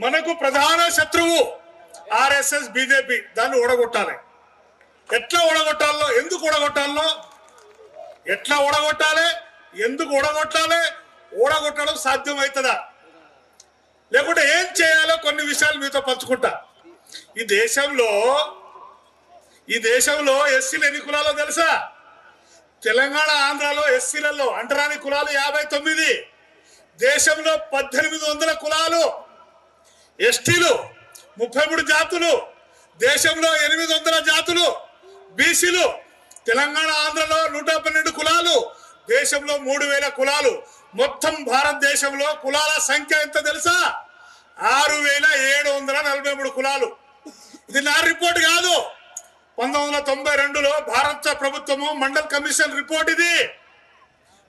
మనకు ప్రధాన శత్రువు ఆర్ఎస్ఎస్ బీజేపీ. దాన్ని ఓడగొట్టాలి. ఎట్లా ఓడగొట్టాలో ఎందుకు ఓడగొట్టాలో? ఎట్లా ఓడగొట్టాలి? ఎందుకు ఓడగొట్టాలి? ఓడగొట్టడం సాధ్యమవుతుందా? లేకుంటే ఏం చేయాలో కొన్ని విషయాలు మీతో పంచుకుంటా. ఈ దేశంలో ఈ దేశంలో ఎస్సీలు ఎన్ని కులాలో తెలుసా? తెలంగాణ ఆంధ్రాలో ఎస్సీలలో అంటరాని కులాలు యాభై తొమ్మిది. దేశంలో పద్దెనిమిది వందల కులాలు. ఎస్టీలు ముప్పై మూడు జాతులు దేశంలో ఎనిమిది వందల జాతులు బీసీలు తెలంగాణ ఆంధ్రలో నూట పన్నెండు కులాలు దేశంలో మూడు వేల కులాలు. మొత్తం భారతదేశంలో కులాల సంఖ్య ఎంత తెలుసా? ఆరు వేల ఏడు వందల నలభై మూడు కులాలు. ఇది నా రిపోర్ట్ కాదు. పంతొమ్మిది వందల తొంభై రెండులో భారత ప్రభుత్వము మండల్ కమిషన్ రిపోర్ట్ ఇది.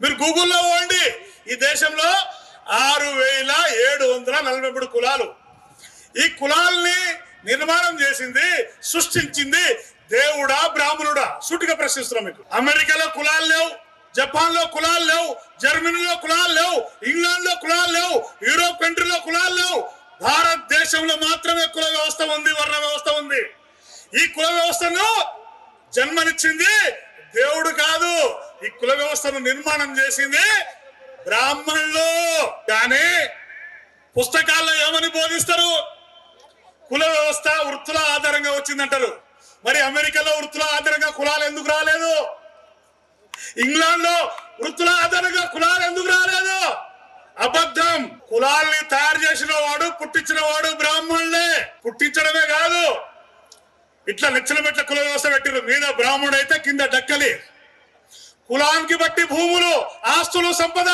మీరు గూగుల్లో పోండి. ఈ దేశంలో ఆరు వేల ఏడు వందల నలభై మూడు కులాలు. ఈ కులాల్ని నిర్మాణం చేసింది సృష్టించింది దేవుడా బ్రాహ్మణుడా? సూటిగా ప్రశ్నిస్తున్నాం మీకు. అమెరికాలో కులాలు లేవు జపాన్లో కులాలు లేవు జర్మనీలో కులాలు లేవు ఇంగ్లాండ్లో కులాలు లేవు యూరోప్ కంట్రీలో కులాలు లేవు. భారతదేశంలో మాత్రమే కుల వ్యవస్థ ఉంది వర్ణ వ్యవస్థ ఉంది. ఈ కుల వ్యవస్థను జన్మనిచ్చింది దేవుడు కాదు. ఈ కుల వ్యవస్థను నిర్మాణం చేసింది బ్రాహ్మణులు కానీ పుస్తకాల్లో ఏమని బోధిస్తారు? కుల వ్యవస్థ వృత్తుల ఆధారంగా వచ్చిందంటారు. మరి అమెరికాలో వృత్తుల ఆధారంగా కులాలు ఎందుకు రాలేదు? ఇంగ్లాండ్లో వృత్తుల ఆధారంగా కులాలు ఎందుకు రాలేదు? అబద్ధం. కులాల్ని తయారు చేసిన వాడు పుట్టించిన వాడు బ్రాహ్మణులే. పుట్టించడమే కాదు. ఇట్లా లక్షల మెట్ల కుల వ్యవస్థ పెట్టిరు మీద బ్రాహ్మణుడు అయితే కింద డక్కలి. కులానికి బట్టి భూములు ఆస్తులు సంపద.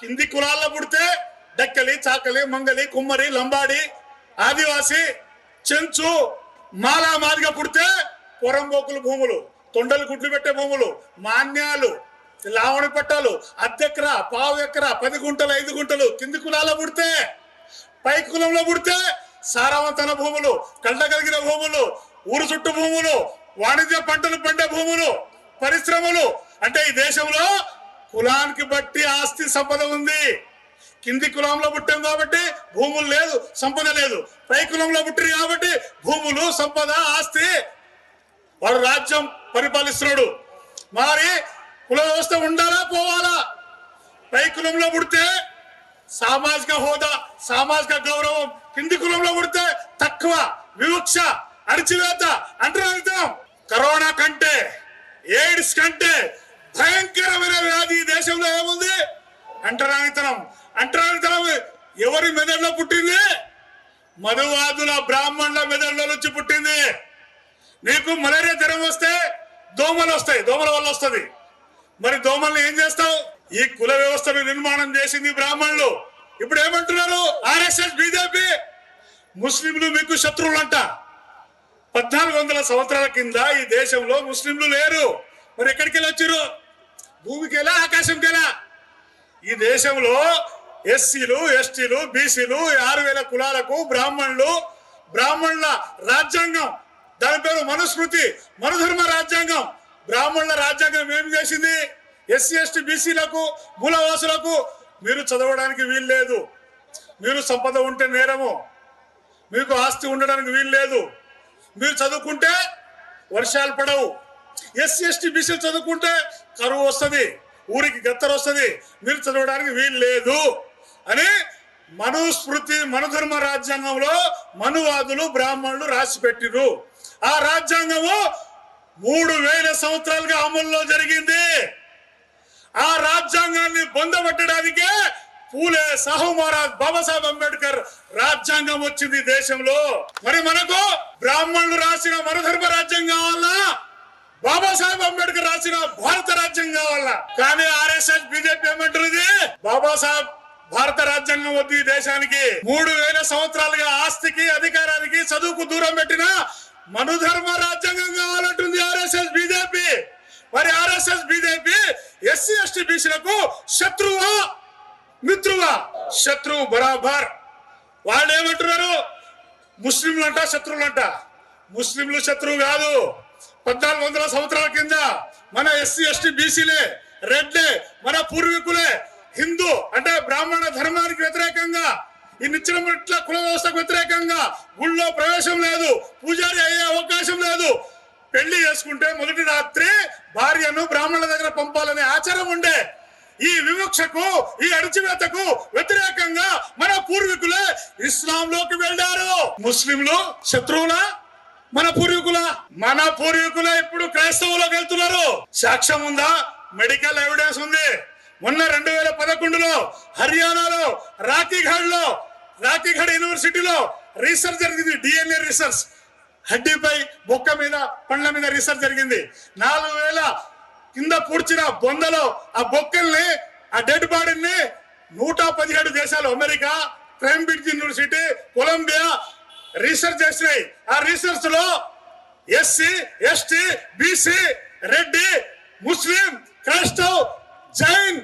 కింది కులాల్లో పుడితే డక్కలి చాకలి మంగలి కుమ్మరి లంబాడి ఆదివాసి చెంచు మాలా మాదిగా పుడితే పొరంబోకులు భూములు తొండలు గుడ్లు పెట్టే భూములు మాన్యాలు లావణి పట్టాలు అద్దెకరా పావు ఎకరా పది గుంటలు ఐదు గుంటలు కింది కులాల్లో పుడితే పై కులంలో పుడితే సారవంతన భూములు కలిగిన భూములు ఊరు చుట్టూ భూములు వాణిజ్య పంటలు పండే భూములు పరిశ్రమలు. అంటే ఈ దేశంలో కులానికి బట్టి ఆస్తి సంపద ఉంది. కింది కులంలో పుట్టాం కాబట్టి భూములు లేదు సంపద లేదు. పై కులంలో పుట్టిరు కాబట్టి భూములు సంపద ఆస్తి. వాడు రాజ్యం పరిపాలిస్తున్నాడు. మరి కుల వ్యవస్థ ఉండాలా పోవాలా? పై కులంలో పుడితే సామాజిక హోదా సామాజిక గౌరవం. కింది కులంలో పుడితే తక్కువ వివక్ష అణచివేత అంటరానితం కరోనా కంటే ఎయిడ్స్ కంటే భయంకరమైన వ్యాధి దేశంలో ఏముంది? అంటరానితనం. అంటరానితనం ఎవరి మెదడులో పుట్టింది? మధువాదుల బ్రాహ్మణుల మెదడులో నుంచి పుట్టింది. నీకు మలేరియా జ్వరం వస్తే దోమలు వస్తాయి దోమల వల్ల వస్తుంది. మరి దోమల్ని ఏం చేస్తావు? ఈ కుల వ్యవస్థను నిర్మాణం చేసింది బ్రాహ్మణులు. ఇప్పుడు ఏమంటున్నారు? RSS BJP? ముస్లింలు మీకు శత్రువులు అంట పద్నాలుగు వందల సంవత్సరాల కింద ఈ దేశంలో ముస్లింలు లేరు. మరి ఎక్కడికి వెళ్ళి వచ్చారు భూమికి ఎలా ఆకాశంకి ఎలా ఈ దేశంలో ఎస్సీలు ఎస్టీలు బీసీలు ఆరు వేల కులాలకు బ్రాహ్మణులు బ్రాహ్మణుల రాజ్యాంగం దాని పేరు మనుస్మృతి మనుధర్మ రాజ్యాంగం. బ్రాహ్మణుల రాజ్యాంగం ఏమి చేసింది? ఎస్సీ ఎస్టీ బీసీలకు మూలవాసులకు మీరు చదవడానికి వీలు లేదు. మీరు సంపద ఉంటే నేరము. మీకు ఆస్తి ఉండడానికి వీలు లేదు. మీరు చదువుకుంటే వర్షాలు పడవు. ఎస్సీ ఎస్టీ బీసీలు చదువుకుంటే కరువు వస్తుంది. ఊరికి గత్తరు వస్తుంది మీరు చదవడానికి వీలు లేదు. అని మనుస్మృతి మనుధర్మ రాజ్యాంగంలో మనువాదులు బ్రాహ్మణులు రాసి పెట్టిరు ఆ రాజ్యాంగము మూడు వేల సంవత్సరాలుగా అమల్లో జరిగింది. ఆ రాజ్యాంగాన్ని పొందబట్టడానికే పూలే సాహు మహారాజ్ బాబాసాహెబ్ అంబేద్కర్ రాజ్యాంగం వచ్చింది దేశంలో. మరి మనకు బ్రాహ్మణులు రాసిన మనుధర్మ రాజ్యం కావాలా? బాబాసాహెబ్ అంబేద్కర్ రాసిన భారత రాజ్యం కావాలా? కానీ ఆర్ఎస్ఎస్ బీజేపీ ఏమంటుంది బాబాసాహెబ్ భారత రాజ్యాంగం వద్దు ఈ దేశానికి. మూడు వేల సంవత్సరాలుగా ఆస్తికి అధికారానికి చదువుకు దూరం పెట్టిన మనుధర్మ రాజ్యాంగం కావాలంటుంది ఆర్ఎస్ఎస్ బీజేపీ. మరి ఆర్ఎస్ఎస్ బీజేపీ ఎస్సీ ఎస్టీ బీసీలకు శత్రువా? మిత్రువా? శత్రువు బరాబర్. వాళ్ళు ఏమంటున్నారు ముస్లింలంట శత్రువులంట. ముస్లింలు శత్రువు కాదు. పద్నాలుగు వందల సంవత్సరాల కింద మన ఎస్సీ ఎస్టీ బీసీలే రెడ్లే మన పూర్వీకులే హిందూ అంటే బ్రాహ్మణ ధర్మానికి వ్యతిరేకంగా ఈ నిచ్చిన ఇట్లా కుల వ్యవస్థకు వ్యతిరేకంగా గుళ్ళో ప్రవేశం లేదు పూజారి అయ్యే అవకాశం లేదు. పెళ్ళి చేసుకుంటే మొదటి రాత్రి భార్యను బ్రాహ్మణుల దగ్గర పంపాలనే ఆచారం ఉండే. ఈ వివక్షకు ఈ అణచివేతకు వ్యతిరేకంగా మన పూర్వీకులే ఇస్లాంలోకి వెళ్ళారు. ముస్లింలు శత్రువుల? మన పూర్వీకుల? మన పూర్వీకులే ఇప్పుడు క్రైస్తవులోకి వెళ్తున్నారు. సాక్ష్యం ఉందా? మెడికల్ ఎవిడెన్స్ ఉంది. మొన్న రెండు వేల పదకొండులో హర్యానాలో రాకీఘడ్లో యూనివర్సిటీలో రీసెర్చ్ జరిగింది డిఎన్ఏ రీసెర్చ్. హడ్డీపై బొక్క మీద పండ్ల మీద రీసెర్చ్ జరిగింది. నాలుగు వేల కింద పూడ్చిన బొందలో ఆ బొక్కల్ని ఆ డెడ్ బాడీని నూట పదిహేడు దేశాలు America Cambridge university Columbia research చేసినాయి. ఆ రీసెర్చ్లో ఎస్సీ ఎస్టీ బీసీ రెడ్డి ముస్లిం క్రైస్తవ్ జైన్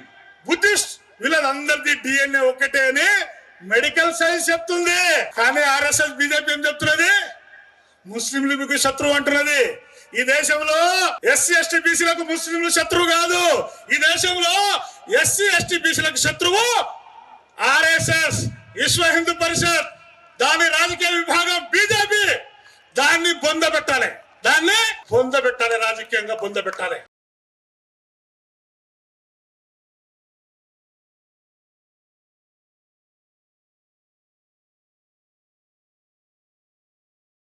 వీళ్ళందరిది డిఎన్ఏ ఒకటే అని మెడికల్ సైన్స్ చెప్తుంది. కానీ ఆర్ఎస్ఎస్ బీజేపీ ఏం చెప్తున్నది? ముస్లింలు మీకు శత్రువు అంటున్నది. ఈ దేశంలో ఎస్సీ ఎస్టీ బీసీలకు ముస్లింలు శత్రువు కాదు. ఈ దేశంలో ఎస్సీ ఎస్టీ బీసీలకు శత్రువు ఆర్ఎస్ఎస్ విశ్వ హిందూ పరిషత్. దాని రాజకీయ విభాగం బీజేపీ. దాన్ని బొంద పెట్టాలి. దాన్ని పొందబెట్టాలి రాజకీయంగా పొందబెట్టాలి